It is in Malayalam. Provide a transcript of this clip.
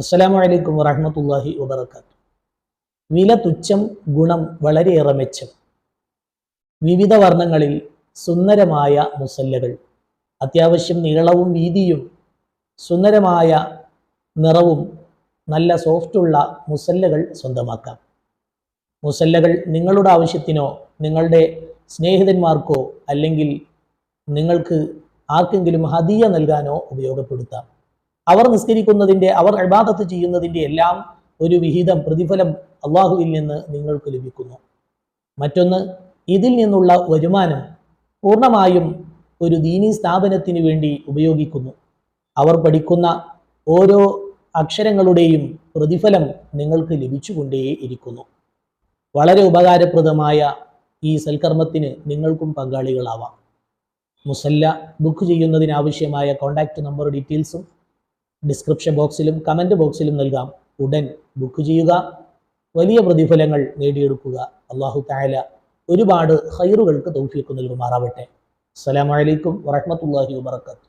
അസ്സലാമു അലൈക്കും വറഹമത്തല്ലാഹി വബറകാത്ത് വില തുച്ഛം ഗുണം വളരെയേറെ മെച്ചം. വിവിധ വർണങ്ങളിൽ സുന്ദരമായ മുസല്ലകൾ. അത്യാവശ്യം നീളവും വീതിയും സുന്ദരമായ നിറവും നല്ല സോഫ്റ്റുള്ള മുസല്ലകൾ സ്വന്തമാക്കാം. മുസല്ലകൾ നിങ്ങളുടെ ആവശ്യത്തിനോ നിങ്ങളുടെ സ്നേഹിതന്മാർക്കോ അല്ലെങ്കിൽ നിങ്ങൾക്ക് ആർക്കെങ്കിലും ഹദിയ നൽകാനോ ഉപയോഗപ്പെടുത്താം. അവർ നിസ്കരിക്കുന്നതിന്റെ അവർ അഴിബാധത്ത് ചെയ്യുന്നതിന്റെ എല്ലാം ഒരു വിഹിതം പ്രതിഫലം അള്ളാഹുവിൽ നിന്ന് നിങ്ങൾക്ക് ലഭിക്കുന്നു. മറ്റൊന്ന് ഇതിൽ നിന്നുള്ള വരുമാനം പൂർണമായും ഒരു ദീനീ സ്ഥാപനത്തിന് വേണ്ടി ഉപയോഗിക്കുന്നു. അവർ പഠിക്കുന്ന ഓരോ അക്ഷരങ്ങളുടെയും പ്രതിഫലം നിങ്ങൾക്ക് ലഭിച്ചുകൊണ്ടേ ഇരിക്കുന്നു. വളരെ ഉപകാരപ്രദമായ ഈ സൽക്കർമ്മത്തിന് നിങ്ങൾക്കും പങ്കാളികളാവാം. മുസല്ല ബുക്ക് ചെയ്യുന്നതിനാവശ്യമായ കോൺടാക്റ്റ് നമ്പർ ഡീറ്റെയിൽസും ഡിസ്ക്രിപ്ഷൻ ബോക്സിലും കമന്റ് ബോക്സിലും നൽകാം ഉടൻ ബുക്ക് ചെയ്യുക. വലിയ പ്രതിഫലങ്ങൾ നേടിയെടുക്കുക. അള്ളാഹു തായാല ഒരുപാട് ഹൈറുകൾക്ക് തൗഫീഖ് നൽകുമാറാവട്ടെ. അസ്സലാമു അലൈക്കും വറഹ്മത്തുള്ളാഹി വബറകാതുഹു.